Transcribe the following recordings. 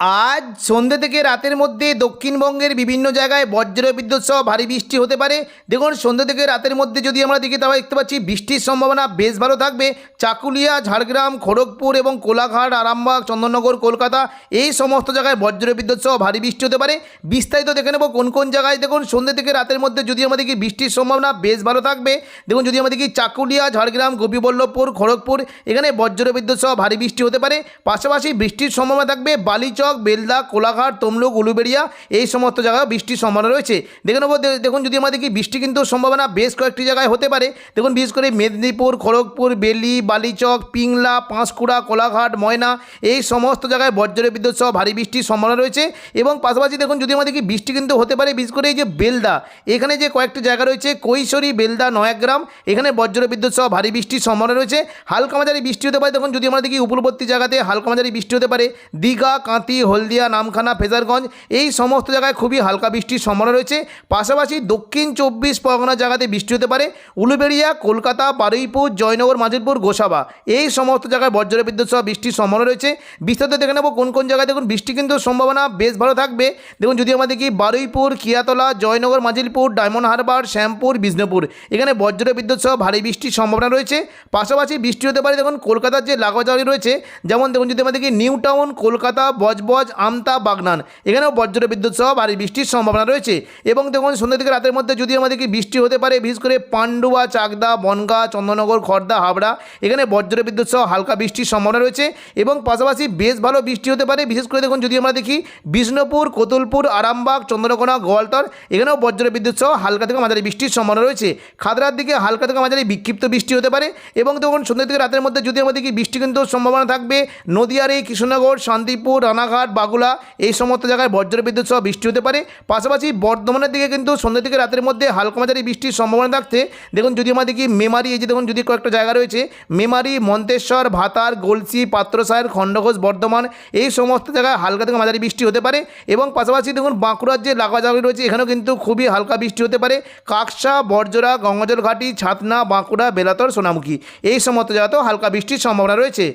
আজ সন্ধ্যে থেকে রাতের মধ্যে দক্ষিণবঙ্গের বিভিন্ন জায়গায় বজ্র বিদ্যুৎ সহ ভারী বৃষ্টি হতে পারে। দেখুন সন্ধ্যে থেকে রাতের মধ্যে যদি আমরা দেখি, তাহলে দেখতে পাচ্ছি বৃষ্টির সম্ভাবনা বেশ ভালো থাকবে। চাকুলিয়া, ঝাড়গ্রাম, খড়গপুর এবং কোলাঘাট, আরামবাগ, চন্দননগর, কলকাতা, এই সমস্ত জায়গায় বজ্র বিদ্যুৎ সহ ভারী বৃষ্টি হতে পারে। বিস্তারিত দেখে নেব কোন কোন জায়গায়। দেখুন সন্ধ্যে থেকে রাতের মধ্যে যদি আমরা দেখি, বৃষ্টির সম্ভাবনা বেশ ভালো থাকবে। দেখুন, যদি আমরা দেখি, চাকুলিয়া, ঝাড়গ্রাম, গোপীবল্লভপুর, খড়গপুর, এখানে বজ্র বিদ্যুৎ সহ ভারী বৃষ্টি হতে পারে। পাশাপাশি বৃষ্টির সম্ভাবনা থাকবে বালিচক বেলদা, কোলাঘাট, তমলুক, উলুবেড়িয়া এই সমস্ত জায়গায় বৃষ্টির সম্ভাবনা রয়েছে। দেখে নেব দেখুন যদি আমরা দেখি বৃষ্টি কিন্তু সম্ভাবনা বেশ কয়েকটি জায়গায় হতে পারে, দেখুন বিশেষ করে মেদিনীপুর, খড়গপুর, বেলি, বালিচক, পিংলা, পাঁশকুড়া, কোলাঘাট, ময়না এই সমস্ত জায়গায় বজ্র বিদ্যুৎ সহ ভারী বৃষ্টির সম্ভাবনা রয়েছে এবং পাশাপাশি দেখুন যদি আমরা দেখি বৃষ্টি কিন্তু হতে পারে, বিশেষ করে এই যে বেলদা, এখানে যে কয়েকটি জায়গা রয়েছে, কৈশোরী, বেলদা, নয়াগ্রাম, এখানে বজ্র বিদ্যুৎ সহ ভারী বৃষ্টির সম্ভাবনা রয়েছে। হালকা মাঝারি বৃষ্টি হতে পারে, দেখুন যদি আমরা দেখি উপকূলবর্তী জায়গাতে হালকা মাঝারি বৃষ্টি হতে পারে, দীঘা কাঁতি হলদিয়া, নামখানা, ফেজারগঞ্জ এই সমস্ত জায়গায় খুবই হালকা বৃষ্টির সম্ভাবনা রয়েছে। পাশাপাশি দক্ষিণ চব্বিশ পরগনা জায়গাতে বৃষ্টি হতে পারে। উলুবেড়িয়া, কলকাতা, বারুইপুর, জয়নগর, মাজিদপুর, গোসাবা এই সমস্ত জায়গায় বজ্র বিদ্যুৎ সহ বৃষ্টির সম্ভাবনা রয়েছে। বিস্তারিত দেখে নেব কোন কোন জায়গায়। দেখুন, বৃষ্টি কিন্তু সম্ভাবনা বেশ ভালো থাকবে। দেখুন, যদি আমাদের কি বারুইপুর, কিয়াতলা, জয়নগর, মাজিলপুর, ডায়মন্ড হারবার, শ্যামপুর, বিষ্ণুপুর এখানে বজ্র বিদ্যুৎ সহ ভারী বৃষ্টির সম্ভাবনা রয়েছে। পাশাপাশি বৃষ্টি হতে পারে, দেখুন, কলকাতার যে লাগাজারি রয়েছে, যেমন দেখুন, যদি আমাদের কি নিউ টাউন, কলকাতা বজবজ আমতা, বাগনান। এখানেও বজ্র বিদ্যুৎ সহ ভারী বৃষ্টির সম্ভাবনা রয়েছে। এবং দেখুন, সন্ধ্যা থেকে রাতের মধ্যে যদি আমাদের কি বৃষ্টি হতে পারে, বিশেষ করে পান্ডুয়া, চাকদা, বনগা, চন্দননগর খড়দা হাবড়া, এখানে বজ্র বিদ্যুৎ সহ হালকা বৃষ্টির সম্ভাবনা রয়েছে। এবং পাশাপাশি বেশ ভালো বৃষ্টি হতে পারে, বিশেষ করে দেখুন যদি আমরা দেখি বিষ্ণুপুর, কোতুলপুর, আরামবাগ, চন্দ্রকোনা, গোয়ালতর, এখানেও বজ্র বিদ্যুৎ সহ হালকা থেকে মাঝারি বৃষ্টির সম্ভাবনা রয়েছে। খাদরার দিকে হালকা থেকে মাঝারি বিক্ষিপ্ত বৃষ্টি হতে পারে। এবং দেখুন, সন্ধ্যা থেকে রাতের মধ্যে যদি আমাদের কি বৃষ্টি কিন্তু সম্ভাবনা থাকবে, নদিয়ার কৃষ্ণনগর, শান্তিপুর রানাঘাট বাগুলা এই সমস্ত জায়গায় বজ্র বিদ্যুৎ সহ বৃষ্টি হতে পারে। পাশাপাশি বর্ধমানের দিকে কিন্তু সন্ধ্যা থেকে রাতের মধ্যে হালকা মাঝারি বৃষ্টির সম্ভাবনা থাকতে দেখুন যদি আমরা দেখি মেমারি, এই যে দেখুন, যদি কয়েকটা জায়গা রয়েছে, মেমারি, মন্তেশ্বর, ভাতার, গলসি পাত্রসায়ের খণ্ডঘোষ, বর্ধমান, এই সমস্ত জায়গায় হালকা থেকে মাঝারি বৃষ্টি হতে পারে। এবং পাশাপাশি দেখুন, বাঁকুড়ার যে লাগা জায়গা রয়েছে, এখানেও কিন্তু খুবই হালকা বৃষ্টি হতে পারে। কাকসা বর্জরা গঙ্গাজল ঘাটি, ছাতনা, বাঁকুড়া, বেলাতর, সোনামুখী, এই সমস্ত জায়গাতেও হালকা বৃষ্টির সম্ভাবনা রয়েছে।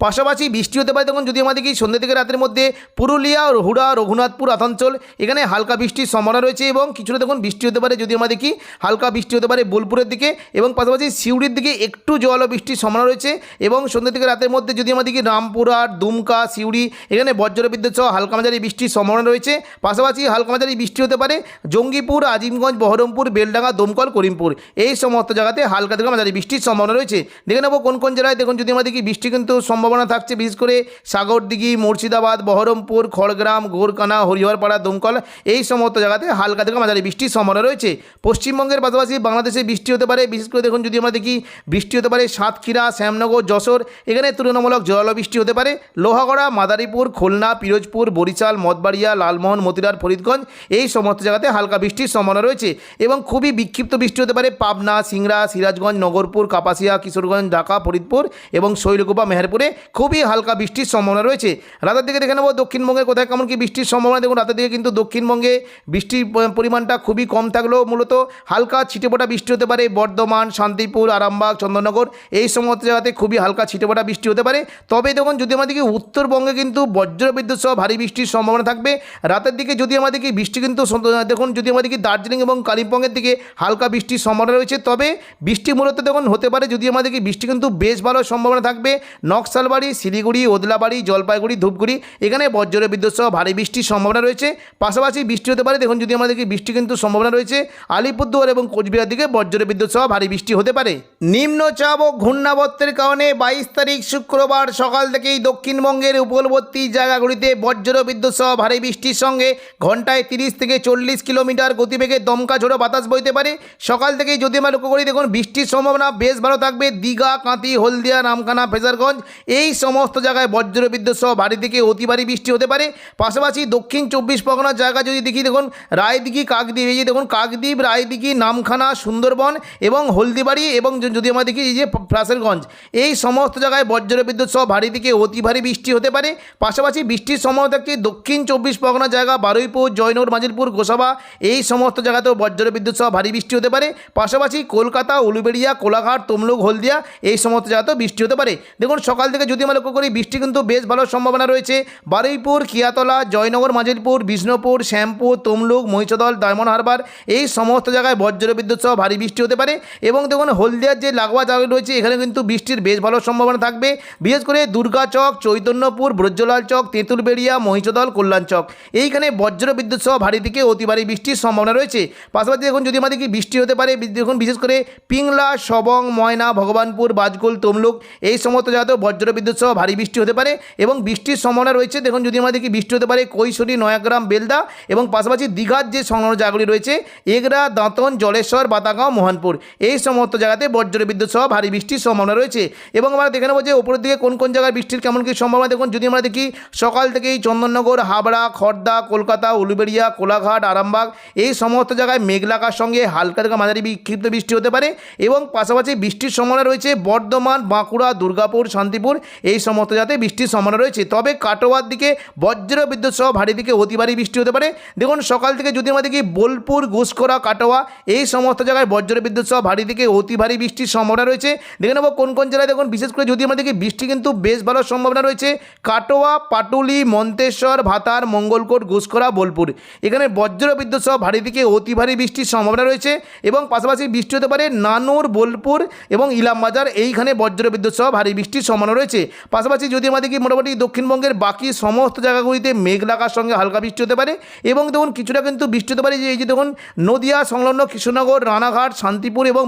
পাশাপাশি বৃষ্টি হতে পারে তখন যদি আমাদের কি সন্ধ্যে থেকে রাতের মধ্যে পুরুলিয়া, হুড়া, রঘুনাথপুর, আসানসোল, এখানে হালকা বৃষ্টির সম্ভাবনা রয়েছে এবং কিছুটা দেখুন বৃষ্টি হতে পারে যদি আমরা দেখি হালকা বৃষ্টি হতে পারে বোলপুরের দিকে এবং পাশাপাশি সিউড়ির দিকে একটু জল ও বৃষ্টির সম্ভাবনা রয়েছে এবং সন্ধ্যে থেকে রাতের মধ্যে যদি আমরা দেখি রামপুরহাট, দুমকা, সিউড়ি, এখানে বজ্র বিদ্যুৎ সহ হালকা মাঝারি বৃষ্টির সম্ভাবনা রয়েছে। পাশাপাশি হালকা মাঝারি বৃষ্টি হতে পারে জঙ্গিপুর, আজিমগঞ্জ, বহরমপুর, বেলডাঙ্গা, দমকল, করিমপুর। এই সমস্ত জায়গাতে হালকা থেকে মাঝারি বৃষ্টির সম্ভাবনা রয়েছে। দেখে নেব কোন কোন জেলায় দেখুন যদি আমরা দেখি বৃষ্টি কিন্তু সম্ভাবনা থাকছে, বিশেষ করে সাগরদিঘি, মুর্শিদাবাদ, বহরমপুর, খড়গ্রাম গোরকানা হরিহরপাড়া, দমকল। এই সমস্ত জায়গাতে হালকা থেকে মাঝারি বৃষ্টির সম্ভাবনা রয়েছে। পশ্চিমবঙ্গের পাশাপাশি বাংলাদেশে বৃষ্টি হতে পারে। বিশেষ করে দেখুন, যদি আমরা দেখি, বৃষ্টি হতে পারে সাতক্ষীরা, শ্যামনগর, যশোর। এখানে তুলনামূলক জল বৃষ্টি হতে পারে। লোহাগড়া, মাদারীপুর, খুলনা, পিরোজপুর, বরিশাল মতবাড়িয়া লালমোহন মতিরার ফরিদগঞ্জ, এই সমস্ত জায়গাতে হালকা বৃষ্টির সম্ভাবনা রয়েছে। এবং খুবই বিক্ষিপ্ত বৃষ্টি হতে পারে পাবনা, সিংড়া, সিরাজগঞ্জ, নগরপুর, কাপাসিয়া, কিশোরগঞ্জ, ঢাকা, ফরিদপুর এবং শৈলকুপা, মেহেরপুরে। খুবই হালকা বৃষ্টির সম্ভাবনা রয়েছে। রাতের দিকে দেখে নেব দক্ষিণবঙ্গের কোথায় কেমন কি বৃষ্টির সম্ভাবনা? দেখুন, রাতের দিকে কিন্তু দক্ষিণবঙ্গে বৃষ্টির পরিমাণটা খুবই কম থাকলেও মূলত হালকা ছিটেপোটা বৃষ্টি হতে পারে। বর্ধমান, শান্তিপুর, আরামবাগ, চন্দননগর এই সমস্ত জায়গাতে খুবই হালকা ছিটেপোটা বৃষ্টি হতে পারে। তবে দেখুন, যদি আমাদেরকে উত্তরবঙ্গে কিন্তু বজ্র বিদ্যুৎ সহ ভারী বৃষ্টির সম্ভাবনা থাকবে। রাতের দিকে যদি আমাদেরকে বৃষ্টি কিন্তু দেখুন, যদি আমাদেরকে দার্জিলিং এবং কালিম্পংয়ের দিকে হালকা বৃষ্টির সম্ভাবনা রয়েছে, তবে বৃষ্টি মূলত দেখুন, হতে পারে যদি আমাদেরকে বৃষ্টি কিন্তু বেশ ভালো সম্ভাবনা থাকবে। নকশাল নকশালবাড়ি শিলিগুড়ি, ওদলাবাড়ি, জলপাইগুড়ি, ধূপগুড়ি, এখানে বজ্র বিদ্যুৎ সহ ভারী বৃষ্টির সম্ভাবনা রয়েছে। পাশাপাশি বৃষ্টি হতে পারে। দেখুন, যদি আমাদেরকে বৃষ্টি কিন্তু সম্ভাবনা রয়েছে, আলিপুরদুয়ার এবং কোচবিহার দিকে বজ্র বিদ্যুৎ সহ ভারী বৃষ্টি হতে পারে। নিম্নচাপ ও ঘূর্ণাবর্তের কারণে বাইশ তারিখ শুক্রবার সকাল থেকেই দক্ষিণবঙ্গের উপকূলবর্তী জায়গাগুলিতে বজ্র বিদ্যুৎ সহ ভারী বৃষ্টির সঙ্গে ঘন্টায় তিরিশ থেকে চল্লিশ কিলোমিটার গতিবেগে দমকা ঝোড়ো বাতাস বইতে পারে। সকাল থেকেই যদি আমরা লক্ষ্য করি, দেখুন, বৃষ্টির সম্ভাবনা বেশ ভালো থাকবে। দীঘা কাঁতি হলদিয়া নামখানা ফেজারগঞ্জ এই সমস্ত জায়গায় বজ্র বিদ্যুৎ সহ ভারী থেকে অতি ভারী বৃষ্টি হতে পারে। পাশাপাশি দক্ষিণ চব্বিশ পরগনার জায়গা যদি দেখি, দেখুন, রায়দিঘি, কাকদ্বীপ, এই যে দেখুন, কাকদ্বীপ, রায়দিঘি, নামখানা, সুন্দরবন এবং হলদিবাড়ি এবং যদি আমরা দেখি, এই যে ফ্রাসেরগঞ্জ, এই সমস্ত জায়গায় বজ্র বিদ্যুৎ সহ ভারী থেকে অতি ভারী বৃষ্টি হতে পারে। পাশাপাশি বৃষ্টির সময় থাকছে দক্ষিণ চব্বিশ পরগনা জায়গা, বারুইপুর, জয়নগর, মাজিলপুর, গোসাবা, এই সমস্ত জায়গাতেও বজ্র বিদ্যুৎ সহ ভারী বৃষ্টি হতে পারে। পাশাপাশি কলকাতা, উলুবেড়িয়া, কোলাঘাট, তমলুক, হলদিয়া, এই সমস্ত জায়গাতেও বৃষ্টি হতে পারে। দেখুন, সকাল থেকে যদি আমরা লক্ষ্য করি, বৃষ্টি কিন্তু বেশ ভালো সম্ভাবনা রয়েছে। বারুইপুর, কিয়াতলা, জয়নগর, মাজিলপুর, বিষ্ণুপুর, শ্যামপুর, তমলুক, মহিষদল, ডায়মন্ড হারবার এই সমস্ত জায়গায় বজ্র বিদ্যুৎ সহ ভারী বৃষ্টি হতে পারে। এবং দেখুন, হলদিয়ার যে লাগোয়া জায়গা রয়েছে, এখানে কিন্তু বৃষ্টির বেশ ভালো সম্ভাবনা থাকবে। বিশেষ করে দুর্গাচক চৈতন্যপুর, ব্রজলাল চক, তেঁতুলবেড়িয়া, মহিষদল, কল্যাণ চক। এইখানে বজ্র বিদ্যুৎ সহ ভারী থেকে অতি ভারী বৃষ্টির সম্ভাবনা রয়েছে। পাশাপাশি দেখুন, যদি আমাদের কি বৃষ্টি হতে পারে দেখুন, বিশেষ করে পিংলা সবং ময়না, ভগবানপুর বাজকুল তমলুক, এই সমস্ত জায়গাতেও বজ্র বিদ্যুৎ সহ ভারী বৃষ্টি হতে পারে এবং বৃষ্টির সম্ভাবনা রয়েছে। দেখুন, যদি আমাদের কি বৃষ্টি হতে পারে, কৈশোরী, নয়াগ্রাম, বেলদা এবং পাশাপাশি দীঘার যে সংলগ্ন জায়গাগুলি রয়েছে, এগরা, দাঁতন, জলেশ্বর, বাতাগাঁও, মোহনপুর, এই সমস্ত জায়গাতে বজ্র বিদ্যুৎ সহ ভারী বৃষ্টির সম্ভাবনা রয়েছে। এবং আমরা দেখে নেব যে উপরের দিকে কোন কোন জায়গায় বৃষ্টির কেমন কী সম্ভাবনা। দেখুন, যদি আমরা দেখি, সকাল থেকেই চন্দননগর, হাবড়া খড়দা কলকাতা, উলুবেড়িয়া, কোলাঘাট, আরামবাগ, এই সমস্ত জায়গায় মেঘলাকার সঙ্গে হালকা থেকে মাঝারি বিক্ষিপ্ত বৃষ্টি হতে পারে। এবং পাশাপাশি বৃষ্টির সম্ভাবনা রয়েছে বর্ধমান, বাঁকুড়া, দুর্গাপুর, শান্তিপুর এই সমস্ত জায়গাতে বৃষ্টির সম্ভাবনা রয়েছে। তবে কাটোয়ার দিকে বজ্র বিদ্যুৎ সহ ভারী দিকে অতি ভারী বৃষ্টি হতে পারে। দেখুন, সকাল থেকে যদি আমরা দেখি বোলপুর ঘুষকরা কাটোয়া এই সমস্ত জায়গায় বজ্র বিদ্যুৎ সহ ভারী দিকে অতি ভারী বৃষ্টির সম্ভাবনা রয়েছে। দেখে নেব কোন কোন জেলায় দেখুন, বিশেষ করে যদি আমরা দেখি বৃষ্টি কিন্তু বেশ ভালো সম্ভাবনা রয়েছে। কাটোয়া, পাটুলি, মন্তেশ্বর, ভাতার, মঙ্গলকোট ঘুষকরা বোলপুর। এখানে বজ্র বিদ্যুৎ সহ ভারী দিকে অতি ভারী বৃষ্টির সম্ভাবনা রয়েছে এবং পাশাপাশি বৃষ্টি হতে পারে নানুর, বোলপুর এবং ইলামবাজার। এইখানে বজ্র বিদ্যুৎ সহ ভারী বৃষ্টির সম্ভাবনা রয়েছে। পাশাপাশি যদি আমাদের কি মোটামুটি দক্ষিণবঙ্গের বাকি সমস্ত জায়গাগুলিতে মেঘ লাগার সঙ্গে হালকা বৃষ্টি হতে পারে এবং দেখুন কিছুটা কিন্তু বৃষ্টি হতে পারে যে এই যে দেখুন নদিয়া, সংলগ্ন কৃষ্ণনগর, রানাঘাট, শান্তিপুর এবং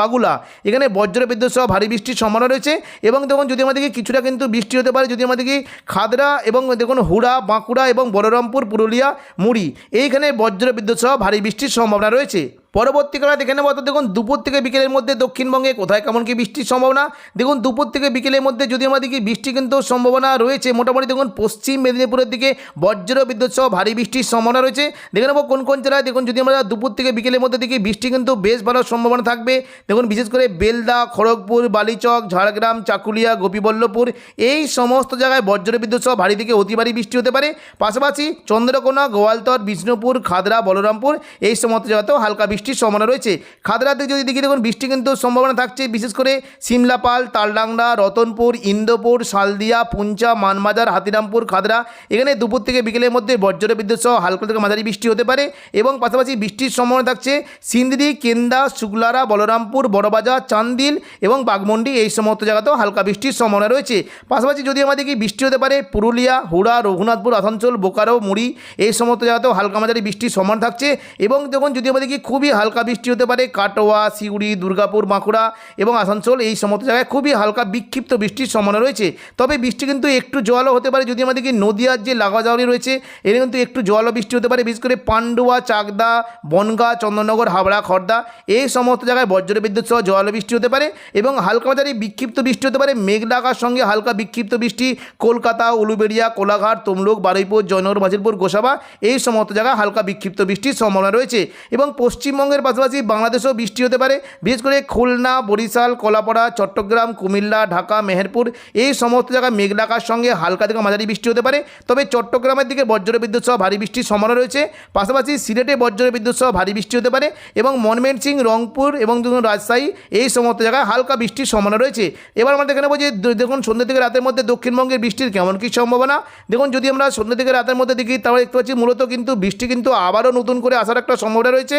বাগুলা। এখানে বজ্র বিদ্যুৎ সহ ভারী বৃষ্টির সম্ভাবনা রয়েছে এবং দেখুন যদি আমাদেরকে কিছুটা কিন্তু বৃষ্টি হতে পারে যদি আমাদেরকে খাদরা এবং দেখুন হুড়া, বাঁকুড়া এবং বলরামপুর, পুরুলিয়া, মুড়ি। এইখানে বজ্র বিদ্যুৎ সহ ভারী বৃষ্টির সম্ভাবনা রয়েছে। পরবর্তীকালে দেখে নেব। অর্থাৎ দেখুন, দুপুর থেকে বিকেলের মধ্যে দক্ষিণবঙ্গে কোথায় কেমন কি বৃষ্টির সম্ভাবনা? দেখুন, দুপুর থেকে বিকেলের মধ্যে যদি আমরা দেখি বৃষ্টি কিন্তু সম্ভাবনা রয়েছে, মোটামুটি দেখুন, পশ্চিম মেদিনীপুরের দিকে বজ্র বিদ্যুৎ সহ ভারী বৃষ্টির সম্ভাবনা রয়েছে। দেখে নেব কোন কোন জেলায়, দেখুন, যদি আমরা দুপুর থেকে বিকেলের মধ্যে দেখি, বৃষ্টি কিন্তু বেশ ভালো সম্ভাবনা থাকবে। দেখুন, বিশেষ করে বেলদা, খড়গপুর, বালিচক, ঝাড়গ্রাম, চাকুলিয়া, গোপীবল্লভপুর, এই সমস্ত জায়গায় বজ্র বিদ্যুৎ সহ ভারী থেকে অতি ভারী বৃষ্টি হতে পারে। পাশাপাশি চন্দ্রকোনা, গোয়ালতর, বিষ্ণুপুর, খাদরা, বলরামপুর, এই সমস্ত জায়গাতেও হালকা বৃষ্টির সম্ভাবনা রয়েছে। খাদরাতে যদি দেখি দেখুন, বৃষ্টি কিন্তু সম্ভাবনা থাকছে, বিশেষ করে সিমলাপাল, তালডাংরা, রতনপুর, ইন্দোপুর, শালদিয়া, পুঞ্চা, মানমাজার, হাতিরামপুর, খাদরা। এখানে দুপুর থেকে বিকেলের মধ্যে বজ্র বিদ্যুৎ সহ হালকা থেকে মাঝারি বৃষ্টি হতে পারে এবং পাশাপাশি বৃষ্টির সম্ভাবনা থাকছে সিন্দ্রি কেন্দা, শুক্লারা, বলরামপুর, বড়বাজার, চান্দিল এবং বাগমন্ডি এই সমস্ত জায়গাতেও হালকা বৃষ্টির সম্ভাবনা রয়েছে। পাশাপাশি যদি আমাদের কি বৃষ্টি হতে পারে পুরুলিয়া, হুড়া, রঘুনাথপুর, আসানসোল, বোকারো, মুড়ি। এই সমস্ত জায়গাতেও হালকা মাঝারি বৃষ্টির সম্ভাবনা থাকছে এবং দেখুন, যদি আমাদের কি খুবই হালকা বৃষ্টি হতে পারে, কাটোয়া সিউড়ি দুর্গাপুর, বাঁকুড়া এবং আসানসোল এই সমস্ত জায়গায় খুবই হালকা বিক্ষিপ্ত বৃষ্টির সম্ভাবনা রয়েছে। তবে বৃষ্টি কিন্তু একটু জলও হতে পারে, যদি আমাদের কি নদিয়ার যে লাগা জাউরি রয়েছে, এর কিন্তু একটু জলও বৃষ্টি হতে পারে, বিশেষ করে পান্ডুয়া, চাকদা, বনগা চন্দননগর হাবড়া খড়দা এই সমস্ত জায়গায় বজ্র বিদ্যুৎ সহ জল বৃষ্টি হতে পারে এবং হালকা মাঝারি বিক্ষিপ্ত বৃষ্টি হতে পারে মেঘ ডাকার সঙ্গে হালকা বিক্ষিপ্ত বৃষ্টি কলকাতা, উলুবেড়িয়া, কোলাঘাট, তমলুক, বারুইপুর, জয়নগর মাঝিরপুর গোসাবা এই সমস্ত জায়গায় হালকা বিক্ষিপ্ত বৃষ্টির সম্ভাবনা রয়েছে এবং পশ্চিমবঙ্গের পাশাপাশি বাংলাদেশেও বৃষ্টি হতে পারে। বিশেষ করে খুলনা, বরিশাল, কলাপাড়া, চট্টগ্রাম, কুমিল্লা, ঢাকা, মেহেরপুর এই সমস্ত জায়গায় মেঘলাকার সঙ্গে হালকা থেকে মাঝারি বৃষ্টি হতে পারে। তবে চট্টগ্রামের দিকে বজ্র বিদ্যুৎ সহ ভারী বৃষ্টির সম্ভাবনা রয়েছে। পাশাপাশি সিলেটে বজ্র বিদ্যুৎ সহ ভারী বৃষ্টি হতে পারে এবং মনমেনসিং রংপুর এবং দেখুন রাজশাহী এই সমস্ত জায়গায় হালকা বৃষ্টির সম্ভাবনা রয়েছে। এবার আমরা দেখে নেব যে দেখুন সন্ধ্যা থেকে রাতের মধ্যে দক্ষিণবঙ্গের বৃষ্টির কেমন কী সম্ভাবনা। দেখুন যদি আমরা সন্ধ্যা থেকে রাতের মধ্যে দেখি তাহলে দেখতে পাচ্ছি মূলত কিন্তু বৃষ্টি কিন্তু আবারও নতুন করে আসার একটা সম্ভাবনা রয়েছে।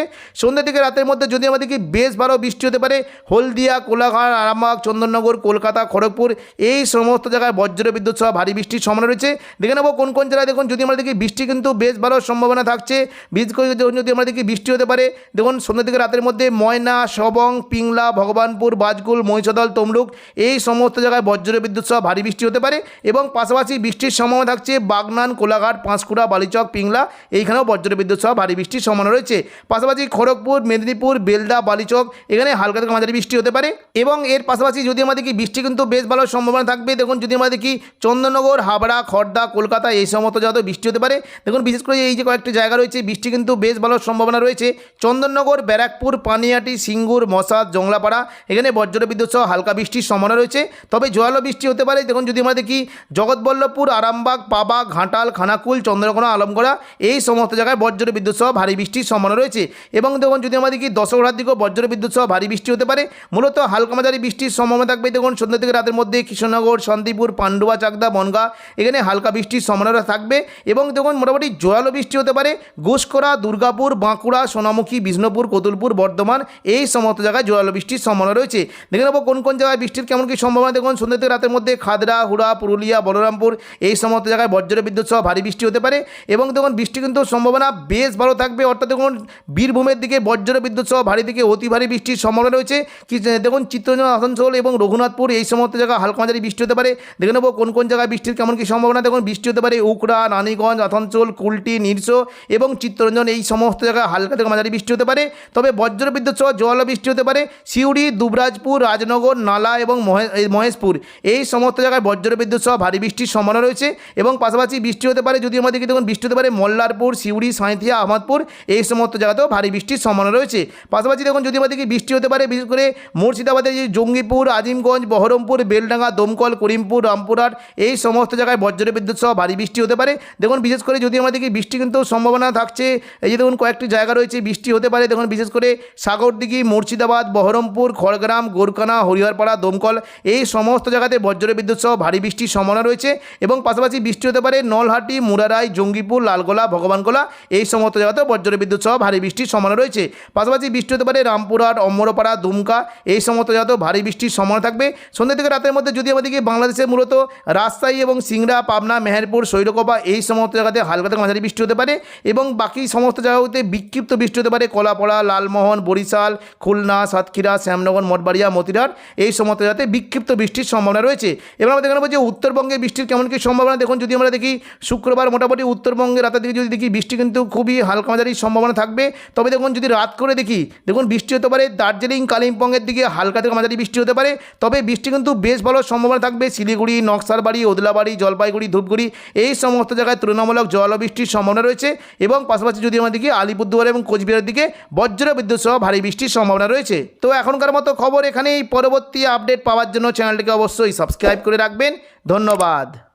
সন্ধ্যা থেকে রাতের মধ্যে যদি আমাদেরকে বেশ ভালো বৃষ্টি হতে পারে, হলদিয়া, কোলাঘাট, আরামবাগ, চন্দননগর, কলকাতা, খড়গপুর, এই সমস্ত জায়গায় বজ্র বিদ্যুৎ সহ ভারী বৃষ্টির সম্ভাবনা রয়েছে। দেখে নেব কোন কোন জেলায় দেখুন, যদি আমরা দেখি বৃষ্টি কিন্তু বেশ ভালো সম্ভাবনা থাকছে যদি- আমরা দেখি বৃষ্টি হতে পারে, দেখুন সন্ধ্যা থেকে রাতের মধ্যে ময়না, সবং, পিংলা, ভগবানপুর বাজকুল মহিষাদল, তমলুক, এই সমস্ত জায়গায় বজ্র বিদ্যুৎ সহ ভারী বৃষ্টি হতে পারে এবং পাশাপাশি বৃষ্টির সম্ভাবনা থাকছে বাগনান, কোলাঘাট, পাঁশকুড়া, বালিচক, পিংলা, এইখানেও বজ্র বিদ্যুৎ সহ ভারী বৃষ্টির সম্ভাবনা রয়েছে। পাশাপাশি খড়গপুর মেদিনীপুর, বেলদা, বালিচক, এখানে হালকা থেকে মাঝারি বৃষ্টি হতে পারে। এবং এর পাশাপাশি যদি আমরা দেখি বৃষ্টি কিন্তু বেশ ভালো সম্ভাবনা থাকবে, দেখুন যদি আমরা দেখি চন্দননগর হাবড়া খড়দা কলকাতা এই সমস্ত জায়গাতে বৃষ্টি হতে পারে। দেখুন বিশেষ করে এই যে কয়েকটি জায়গা রয়েছে, বৃষ্টি কিন্তু বেশ ভালো সম্ভাবনা রয়েছে। চন্দননগর ব্যারাকপুর, পানিয়াটি, সিঙ্গুর মশাদ জংলাপাড়া, এখানে বজ্র বিদ্যুৎ সহ হালকা বৃষ্টির সম্ভাবনা রয়েছে। তবে জোয়ালো বৃষ্টি হতে পারে, দেখুন যদি আমরা দেখি জগৎবল্লভপুর, আরামবাগ, পাবা, ঘাটাল, খানাকুল, চন্দ্রকোনা, আলমগড়া এই সমস্ত জায়গায় বজ্র বিদ্যুৎ সহ ভারী বৃষ্টির সম্ভাবনা রয়েছে। এবং দেখুন যদি আমরা দেখি দশগড়ার দিকেও বজ্র বিদ্যুৎ সহ ভারী বৃষ্টি হতে পারে, মূলত হালকা মাঝারি বৃষ্টির সম্ভাবনা থাকবে। দেখুন, সন্ধ্যা থেকে রাতের মধ্যে কৃষ্ণনগর, শান্তিপুর, পান্ডুয়া, চাকদা, বনগা, এখানে হালকা বৃষ্টির সম্ভাবনা থাকবে এবং দেখুন, মোটামুটি জোরালো বৃষ্টি হতে পারে। ঘুষকরা দুর্গাপুর, বাঁকুড়া, সোনামুখী, বিষ্ণুপুর, কতুলপুর, বর্ধমান, এই সমস্ত জায়গায় জোরালো বৃষ্টির সম্ভাবনা রয়েছে। দেখে নেব কোন কোন জায়গায় বৃষ্টির কেমন কী সম্ভাবনা। দেখুন, সন্ধ্যা থেকে রাতের মধ্যে খাদরা, হুড়া, পুরুলিয়া, বলরামপুর, এই সমস্ত জায়গায় বজ্র বিদ্যুৎ সহ ভারী বৃষ্টি হতে পারে। এবং দেখুন বৃষ্টি কিন্তু সম্ভাবনা বেশ ভালো থাকবে। অর্থাৎ দেখুন, বীরভূমের দিকে বজ্র বিদ্যুৎ সহ ভারী থেকে অতি ভারী বৃষ্টির সম্ভাবনা রয়েছে। দেখুন চিত্তরঞ্জন আসানসোল এবং রঘুনাথপুর এই সমস্ত জায়গায় হালকা মাঝারি বৃষ্টি হতে পারে। দেখে নেব কোন কোন জায়গায় বৃষ্টির কেমন কী সম্ভাবনা। দেখুন, বৃষ্টি হতে পারে উকড়া, রানীগঞ্জ, আসানসোল, কুলটি, নিরস এবং চিত্তরঞ্জন এই সমস্ত জায়গায় হালকা থেকে মাঝারি বৃষ্টি হতে পারে। তবে বজ্র বিদ্যুৎ সহ জল বৃষ্টি হতে পারে। সিউড়ি, দুবরাজপুর, রাজনগর, নালা এবং মহে- মহেশপুর এই সমস্ত জায়গায় বজ্র বিদ্যুৎ সহ ভারী বৃষ্টির সম্ভাবনা রয়েছে এবং পাশাপাশি বৃষ্টি হতে পারে যদি আমাদেরকে দেখুন বৃষ্টি হতে পারে মল্লারপুর, সিউড়ি, সাঁইথিয়া, আহমদপুর এই সমস্ত জায়গাতেও ভারী বৃষ্টির সম্ভাবনা রয়েছে। পাশাপাশি দেখুন যদি আমাদেরকে বৃষ্টি হতে পারে, বিশেষ করে মুর্শিদাবাদের যে জঙ্গিপুর, আজিমগঞ্জ, বহরমপুর, বেলডাঙ্গা, দমকল, করিমপুর, রামপুরহাট, এই সমস্ত জায়গায় বজ্র বিদ্যুৎ সহ ভারী বৃষ্টি হতে পারে। দেখুন বিশেষ করে যদি আমাদেরকে বৃষ্টি কিন্তু সম্ভাবনা থাকছে, এই যে দেখুন কয়েকটি জায়গা রয়েছে, বৃষ্টি হতে পারে। দেখুন বিশেষ করে সাগরদিঘি, মুর্শিদাবাদ, বহরমপুর, খড়গ্রাম গোরকানা হরিহরপাড়া, দমকল, এই সমস্ত জায়গাতে বজ্র বিদ্যুৎ সহ ভারী বৃষ্টির সম্ভাবনা রয়েছে এবং পাশাপাশি বৃষ্টি হতে পারে নলহাটি, মুরারাই, জঙ্গিপুর, লালগোলা, ভগবানগোলা, এই সমস্ত জায়গাতে বজ্র বিদ্যুৎ সহ ভারী বৃষ্টির সম্ভাবনা রয়েছে। পাশাপাশি বৃষ্টি হতে পারে রামপুরহাট অম্বরপাড়া দুমকা, এই সমস্ত জায়গাতেও ভারী বৃষ্টির সম্ভাবনা থাকবে। সন্ধ্যা থেকে রাতের মধ্যে যদি আমাদেরকে বাংলাদেশের মূলত রাজশাহী এবং সিংড়া, পাবনা, মেহেরপুর, শৈলকোপা এই সমস্ত জায়গাতে হালকা থেকে মাঝারি বৃষ্টি হতে পারে এবং বাকি সমস্ত জায়গাতে বিক্ষিপ্ত বৃষ্টি হতে পারে। কলাপাড়া, লালমোহন, বরিশাল, খুলনা, সাতক্ষীরা, শ্যামনগর, মঠবাড়িয়া মতিরাট এই সমস্ত জায়গাতে বিক্ষিপ্ত বৃষ্টির সম্ভাবনা রয়েছে। এবার আমরা দেখে নেব যে উত্তরবঙ্গে বৃষ্টির কেমন কী সম্ভাবনা, দেখুন যদি আমরা দেখি শুক্রবার মোটামুটি উত্তরবঙ্গে রাতের দিকে যদি দেখি বৃষ্টি কিন্তু খুবই হালকা মাঝারি সম্ভাবনা থাকবে। তবে দেখুন যদি রাত করে দেখি, দেখুন বৃষ্টি হতে পারে, দার্জিলিং, কালিম্পংয়ের দিকে হালকা থেকে মাঝারি বৃষ্টি হতে পারে, তবে বৃষ্টি কিন্তু বেশ ভালো সম্ভাবনা থাকবে। শিলিগুড়ি, নকশালবাড়ি, ওদলাবাড়ি, জলপাইগুড়ি, ধূপগুড়ি, এই সমস্ত জায়গায় তুলনামূলক জল বৃষ্টির সম্ভাবনা রয়েছে এবং পাশাপাশি যদি আমরা দেখি আলিপুরদুয়ার এবং কোচবিহারের দিকে বজ্র বিদ্যুৎ সহ ভারী বৃষ্টির সম্ভাবনা রয়েছে। তো এখনকার মতো খবর এখানেই, পরবর্তী আপডেট পাওয়ার জন্য চ্যানেলটিকে অবশ্যই সাবস্ক্রাইব করে রাখবেন। ধন্যবাদ।